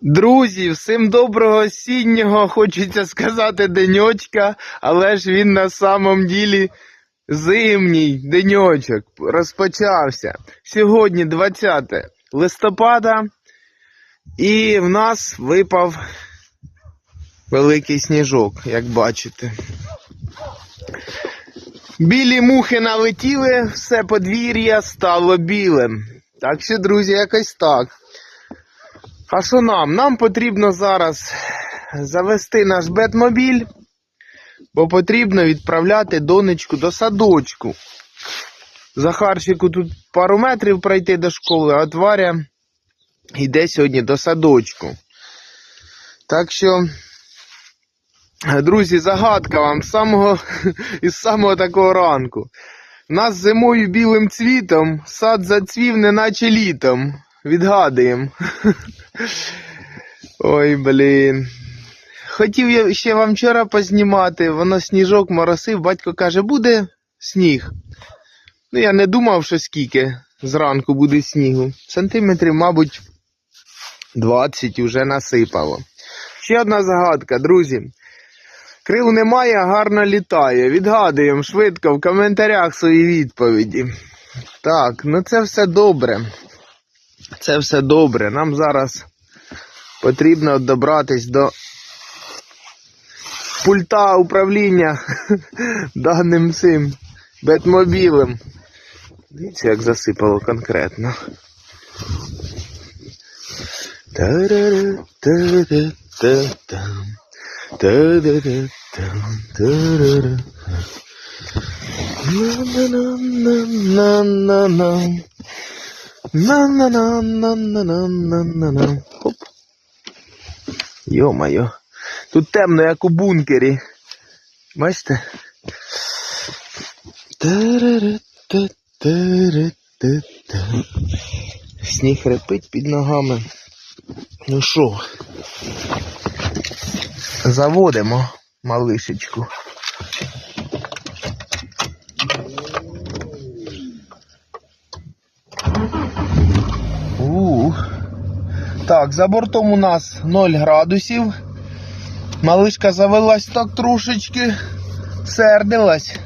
Друзі, всім доброго осіннього, хочеться сказати деньочка, але ж він на самом ділі зимній деньочок розпочався. Сьогодні 20 листопада, і в нас випав великий сніжок, як бачите. Білі мухи налетіли, все подвір'я стало білим. Так що, друзі, якось так. А що нам? Нам потрібно зараз завести наш бетмобіль, бо потрібно відправляти донечку до садочку. Захарчику тут пару метрів пройти до школи, а Варя йде сьогодні до садочку. Так що, друзі, загадка вам з самого, із самого такого ранку. Нас зимою білим цвітом сад зацвів, неначе літом. Відгадуємо. Ой, блін. Хотів я ще вам вчора познімати, воно сніжок моросив, батько каже, буде сніг. Ну, я не думав, що скільки зранку буде снігу. Сантиметрів, мабуть, 20 вже насипало. Ще одна загадка, друзі. Крил немає, гарно літає. Відгадуємо швидко в коментарях свої відповіді. Так, ну це все добре. Це все добре. Нам зараз потрібно добратись до пульта управління даним цим бетмобілем. Дивіться, як засипало конкретно. Та-ра-ра, та-ра-та-там. Та-ра-та-там, та-ра-ра. На-на-на-на-на-на. На-на-на-на-на-на-на-на. Хоп. Йо-моє. Тут темно, як у бункері. Бачите? Сніг репить під ногами. Ну що? Заводимо малишечку. Ух. Так, за бортом у нас 0 градусів. Малишка завелась так трошечки, сердилась.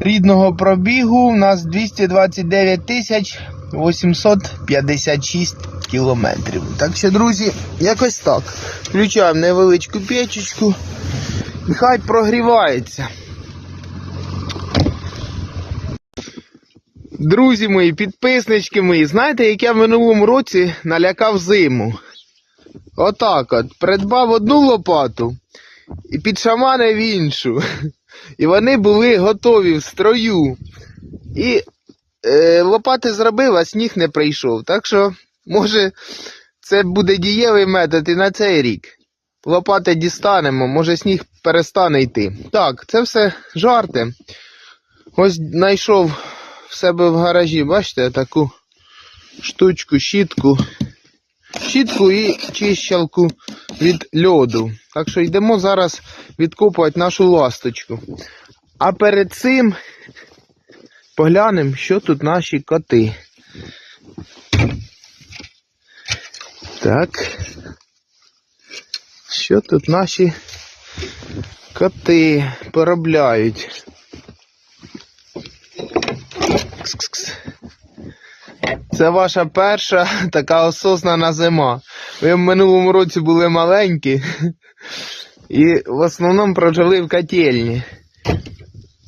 Рідного пробігу у нас 229 тисяч 856 кілометрів. Так що, друзі, якось так. Включаємо невеличку печечку. І хай прогрівається. Друзі мої, підписнички мої, знаєте, як я в минулому році налякав зиму? Отак от. Придбав одну лопату і підшаманив іншу. І вони були готові в строю. І е, лопати зробив, а сніг не прийшов. Так що, може, це буде дієвий метод і на цей рік. Лопати дістанемо, може сніг перестане йти. Так, це все жарти. Ось знайшов в себе в гаражі, бачите, таку штучку, щітку. Щітку і чищалку від льоду. Так що йдемо зараз відкопувати нашу ласточку. А перед цим поглянемо, що тут наші коти. Так. Що тут наші коти поробляють? Це ваша перша така осознана зима. Ви в минулому році були маленькі і в основному прожили в котельні.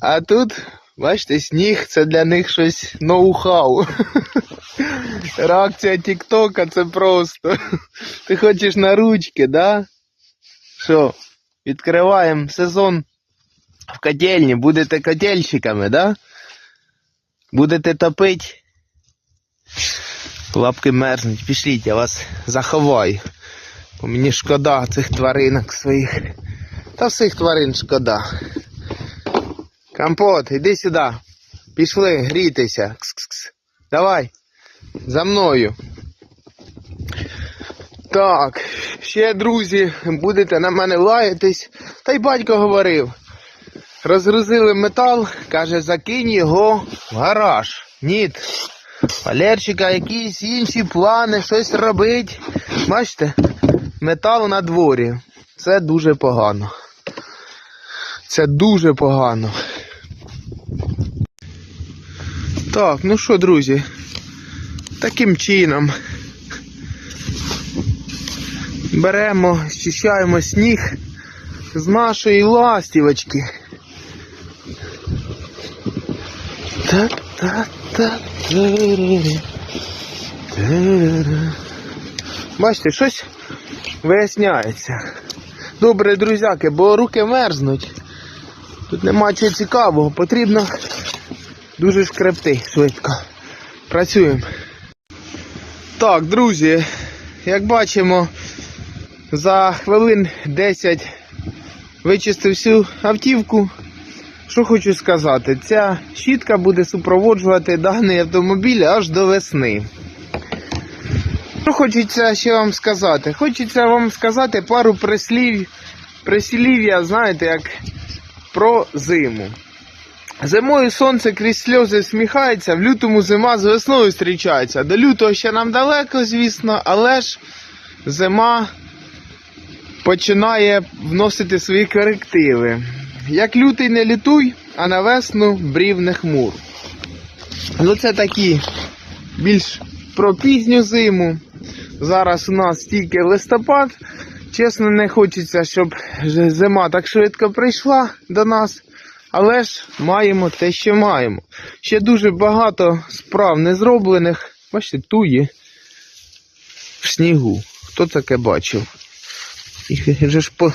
А тут, бачите, сніг це для них щось ноу-хау. Реакція Тіктока це просто. Ти хочеш на ручки, да? Що? Відкриваємо сезон в котельні, будете котельщиками, да? Будете топити. Лапки мерзнуть, пішліть, я вас заховаю. Бо мені шкода цих тваринок своїх. Та всіх тварин шкода. Компот, іди сюди. Пішли, грітися. Кс-кс-кс. Давай. За мною. Так, ще, друзі, будете на мене лаятись. Та й батько говорив. Розгрузили метал, каже, закинь його в гараж. Ніт. Валерчика якісь інші плани, щось робить. Бачите? метал на дворі. Це дуже погано. Це дуже погано. Так, ну що, друзі, таким чином беремо, зчищаємо сніг з нашої ластівочки. Бачите, щось виясняється. Добре, друзяки, бо руки мерзнуть. Тут нема чого цікавого, потрібно дуже шкребти швидко. Працюємо. Так, друзі, як бачимо, за хвилин 10 вичистив всю автівку. Що хочу сказати, ця щітка буде супроводжувати даний автомобіль аж до весни. Що хочеться ще вам сказати? Хочеться вам сказати пару прислів, прислів'я, знаєте, як про зиму. Зимою сонце крізь сльози сміхається, в лютому зима з весною зустрічається. До лютого ще нам далеко, звісно, але ж зима починає вносити свої корективи. Як лютий не літуй, а на весну брів не хмур. Ну це такі більш про пізню зиму. Зараз у нас тільки листопад. Чесно, не хочеться, щоб зима так швидко прийшла до нас. Але ж маємо те, що маємо. Ще дуже багато справ не зроблених. Бачите, туї в снігу. Хто таке бачив? Їх же ж, по...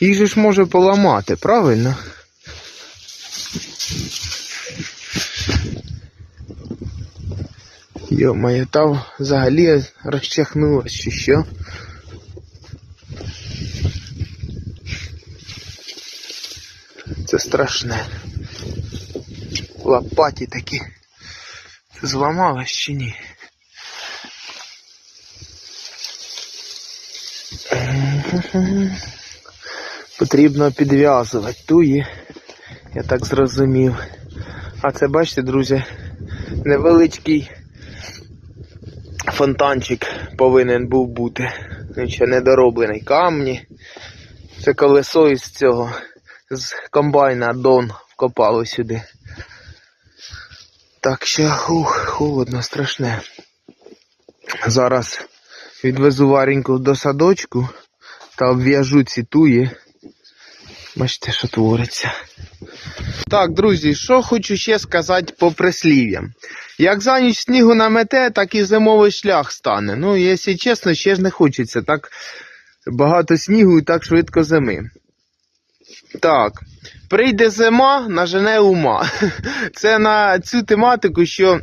Їх же ж може поламати, правильно? Йо-моє, та взагалі розчахнулось чи що. Це страшне. Лопаті такі. Це зламалось чи ні? Потрібно підв'язувати туї, я так зрозумів. А це бачите, друзі, невеличкий фонтанчик повинен був бути. Ще недороблений камні. Це колесо із цього, з комбайна Дон вкопало сюди. Так що, ух, холодно, страшне. Зараз відвезу Вареньку до садочку та обв'яжу ці туї. Бачите, що твориться. Так, друзі, що хочу ще сказати по прислів'ям. Як за ніч снігу намете, так і зимовий шлях стане. Ну, якщо чесно, ще ж не хочеться так багато снігу і так швидко зими. Так, прийде зима, нажене ума. Це на цю тематику, що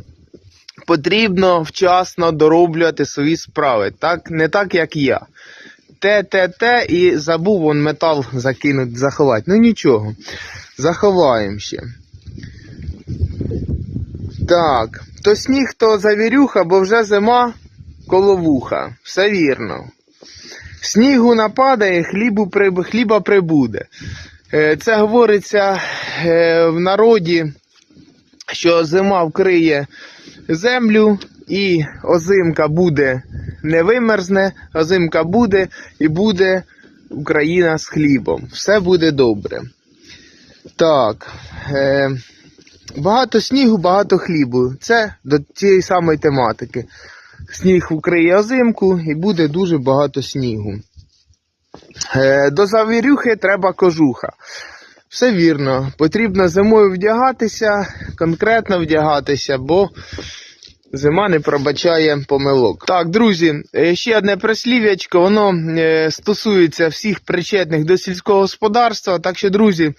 потрібно вчасно дороблювати свої справи. Так, не так, як я. Те, те, те, і забув он метал закинути, заховати. Ну нічого. Заховаємо ще. Так. То сніг, то завірюха, бо вже зима коло вуха. Все вірно. Снігу нападає, хлібу хліба прибуде. Е, Це говориться е, в народі, що зима вкриє землю і озимка буде не вимерзне, озимка буде і буде Україна з хлібом. Все буде добре. Так. Е, багато снігу, багато хлібу. Це до цієї самої тематики. Сніг вкриє озимку і буде дуже багато снігу. Е, до завірюхи треба кожуха. Все вірно. Потрібно зимою вдягатися, конкретно вдягатися, бо зима не пробачає помилок. Так, друзі, е, ще одне прислів'ячко, воно е, стосується всіх причетних до сільського господарства. Так що, друзі,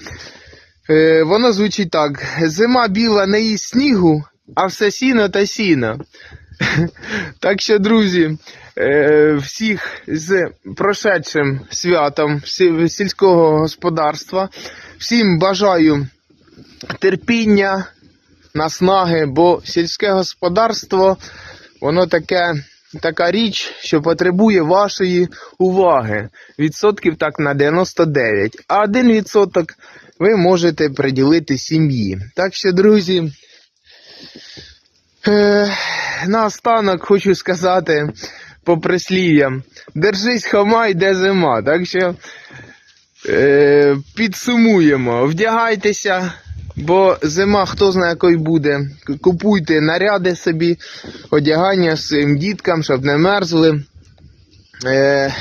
е, воно звучить так: зима біла не їсть снігу, а все сіно та сіно. Так що, друзі, е, всіх з прошедшим святом сільського господарства. Всім бажаю терпіння, наснаги, бо сільське господарство, воно таке, така річ, що потребує вашої уваги. Відсотків так на 99. А один відсоток ви можете приділити сім'ї. Так що, друзі. Е, наостанок хочу сказати, по прислів'ям. Держись хома, йде зима. Так що е, підсумуємо. Вдягайтеся, бо зима хто знає якою буде. Купуйте наряди собі, одягання своїм діткам, щоб не мерзли. Е,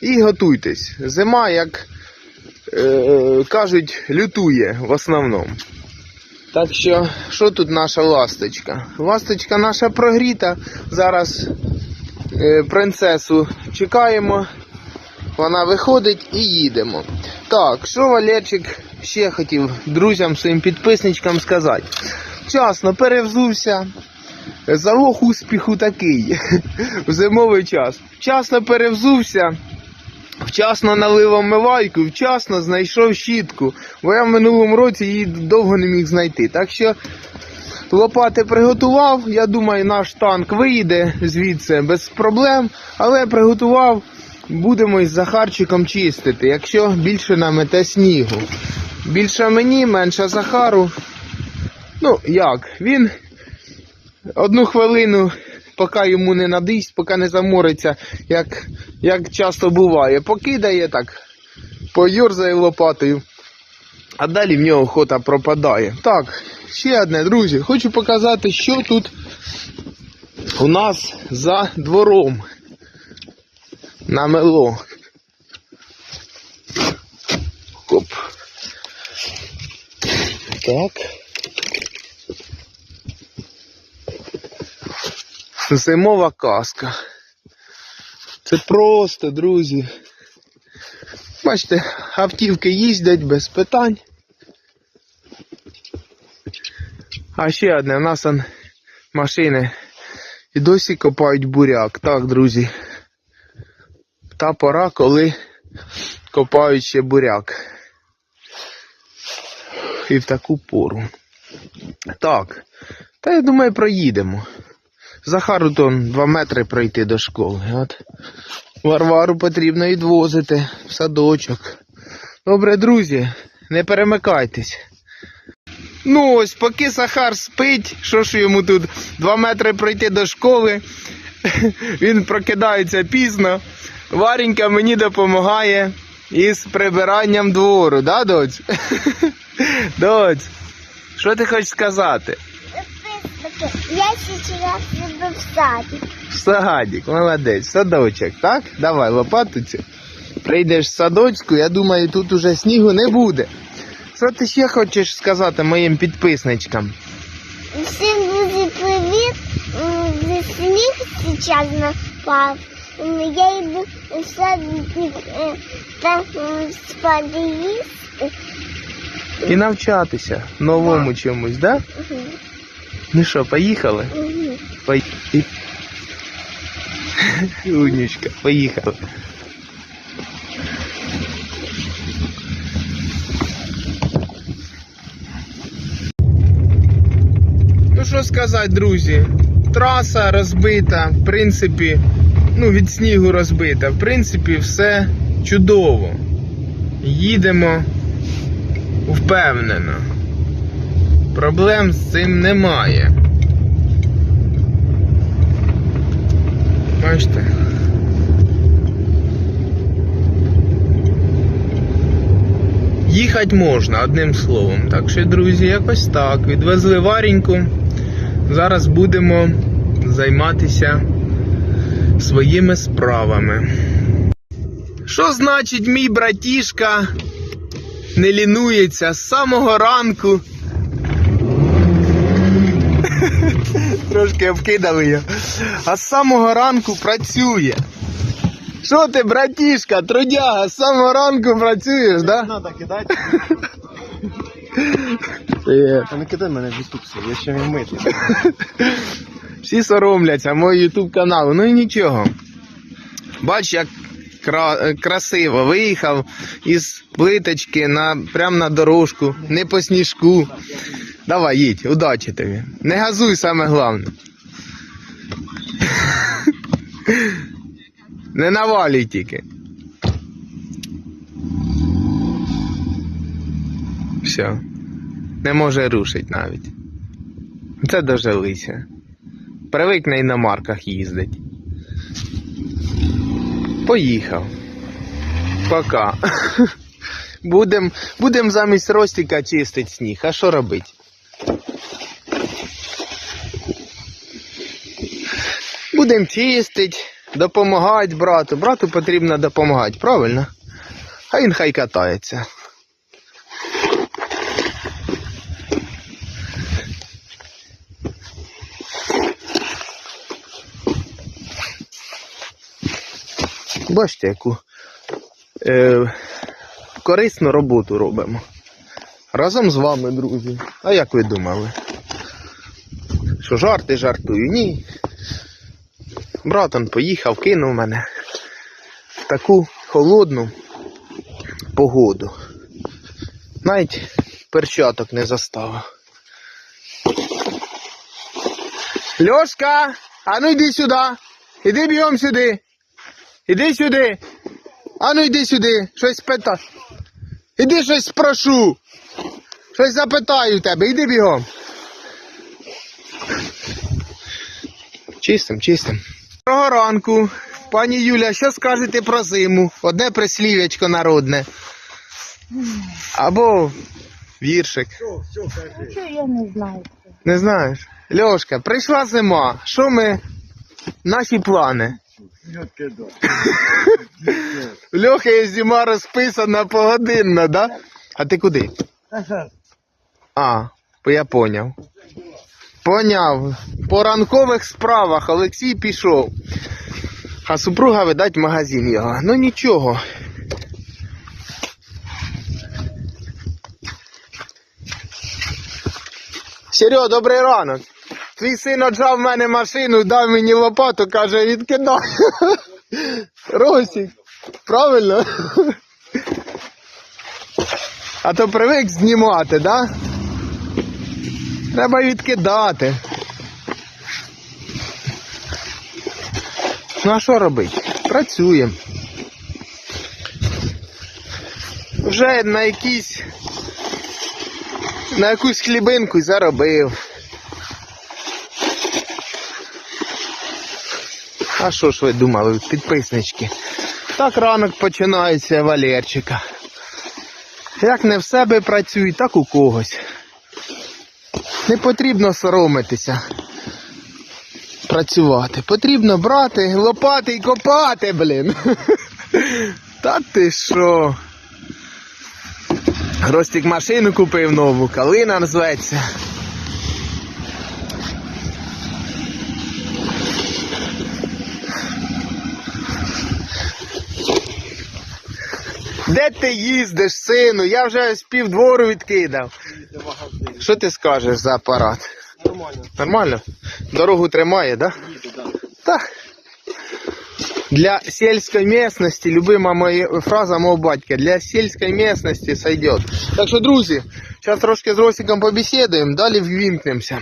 і готуйтесь. Зима, як е, кажуть, лютує в основному. Так що, що тут наша ласточка? Ласточка наша прогріта. Зараз е, принцесу чекаємо. Вона виходить і їдемо. Так, що Валерчик ще хотів друзям, своїм підписничкам сказати. Вчасно перевзувся. Залог успіху такий в зимовий час. Вчасно перевзувся. Вчасно налив омивайку, вчасно знайшов щітку, бо я в минулому році її довго не міг знайти. Так що лопати приготував. Я думаю, наш танк виїде звідси без проблем, але приготував. Будемо із Захарчиком чистити, якщо більше намете снігу. Більше мені, менше Захару. Ну, як? Він одну хвилину, поки йому не надисть, поки не замориться, як, як часто буває, покидає так, поюрзає лопатою, а далі в нього охота пропадає. Так, ще одне, друзі, хочу показати, що тут у нас за двором намело. Хоп. Так. Зимова казка. Це просто, друзі. Бачите, автівки їздять без питань. А ще одне, у нас машини і досі копають буряк. Так, друзі. Та пора, коли копають ще буряк. І в таку пору. Так. Та я думаю, проїдемо. Захару то 2 метри пройти до школи. От. Варвару потрібно відвозити в садочок. Добре, друзі, не перемикайтесь. Ну ось, поки Сахар спить, що ж йому тут 2 метри пройти до школи. Він прокидається пізно. Варенька мені допомагає із прибиранням двору, да, доць? Доць, що ти хочеш сказати? Я сейчас иду в садик. В садик, молодець, садочок, так? Давай лопату цю. Прийдеш в садочку, я думаю, тут уже снігу не буде. Що ти ще хочеш сказати моїм підписничкам? Всем друзья, привет. М, здесь Сніг сейчас напав. Я иду в садик, э, там спати їсти. І навчатися новому чомусь, да? Мгм, Ну що, поїхали? Поїхали. Поїхали. Ну що сказати, друзі? Траса розбита, в принципі, ну від снігу розбита. В принципі, все чудово. Їдемо впевнено. Проблем з цим немає. Бачите? Їхати можна, одним словом. Так що, друзі, якось так. Відвезли вареньку. Зараз будемо займатися своїми справами. Що значить мій братішка не лінується з самого ранку? Трошки обкидали його. А з самого ранку працює. Що ти, братішка, трудяга, з самого ранку працюєш, да? Надо кидати. Привіт. А не кидай мене в інструкцію, я ще не вмитий. Всі соромляться мого ютуб каналу, ну і нічого. Бач, як кра- красиво виїхав із плиточки на, прямо на дорожку, не по сніжку. Давай, їдь, удачі тобі. Не газуй саме головне. Не навалюй тільки. Все. Не може рушить навіть. Це дожилися. Привик на іномарках їздить. Поїхав. Пока. Будем, будем замість Ростіка чистити сніг. А що робити? Будем чистити, допомагати брату. Брату потрібно допомагати, правильно? А він хай катається. Бачите, яку е, корисну роботу робимо. Разом з вами, друзі. А як ви думали? Що жарти жартую? Ні. Братан поїхав, кинув мене в таку холодну погоду. Навіть перчаток не заставив. Льошка, а ну йди сюди. Іди бігом сюди. Іди сюди. А ну йди сюди. Щось пита. Іди щось спрошу. Щось запитаю тебе. Іди бігом. Чистим, чистим. Доброго ранку. Пані Юля, що скажете про зиму? Одне прислів'ячко народне. Або віршик. Що я не знаю. Не знаєш? Льошка, прийшла зима. Що ми? Наші плани. У Льохи є зима розписана погодинна, да? А ти куди? А, я поняв. Поняв. По ранкових справах Олексій пішов. А супруга, видать, магазин його. Ну нічого. Серьо, добрий ранок. Твій син оджав в мене машину, дав мені лопату, каже, відкидай. Росік, правильно? А то привик знімати, да? Треба відкидати. Ну а що робити? Працюємо. Вже на якісь на якусь хлібинку заробив. А що ж ви думали, підписнички? Так ранок починається Валерчика. Як не в себе працюй, так у когось. Не потрібно соромитися. Працювати. Потрібно брати, лопати і копати, блін. Та ти що? Ростик машину купив нову, калина зветься. Де ти їздиш, сину? Я вже з півдвору відкидав. Що ти скажеш за апарат? Нормально. Нормально? Дорогу тримає, да? Їду, да. Так. Для сельской местности, любима моя фраза мого батька, для сельской местности сойдет. Так що, друзі, зараз трошки з Росиком побесідуємо, далі ввімкнемося.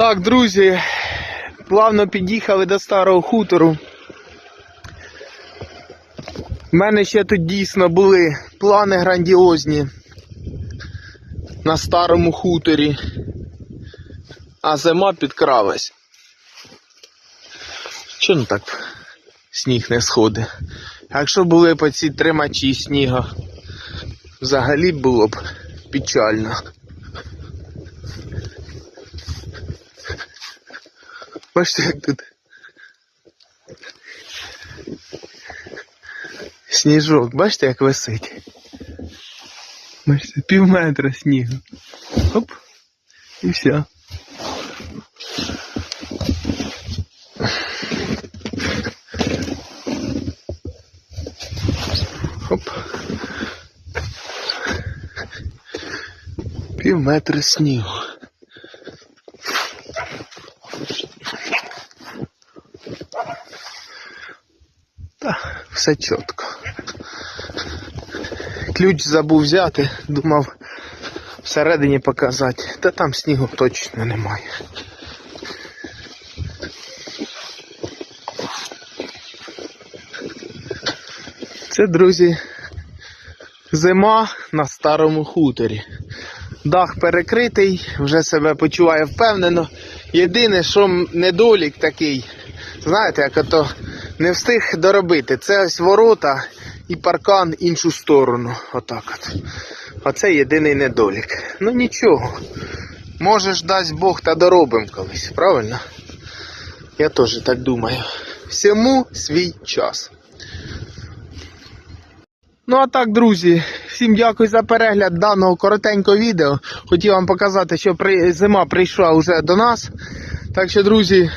Так, друзі, плавно під'їхали до старого хутору. У мене ще тут дійсно були плани грандіозні на старому хуторі, а зима підкралась. Чому так сніг не сходить? Якщо були б ці тримачі снігу, взагалі було б печально. Бачите, як тут. Сніжок, бачите, як висить. Бачите, пів метра снігу. Оп. І все. Оп. Пів метра снігу. все чітко. Ключ забув взяти, думав всередині показати, та там снігу точно немає. Це, друзі, зима на старому хуторі. Дах перекритий, вже себе почуває впевнено. Єдине, що недолік такий знаєте, як ото не встиг доробити. Це ось ворота і паркан іншу сторону. Отак от. Оце єдиний недолік. Ну нічого. Може ж дасть Бог та доробимо колись, правильно? Я теж так думаю. Всьому свій час. Ну а так, друзі, всім дякую за перегляд даного коротенького відео. Хотів вам показати, що зима прийшла вже до нас. Так що, друзі,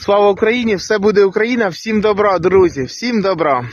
слава Україні! Все буде Україна! Всім добра, друзі! Всім добра!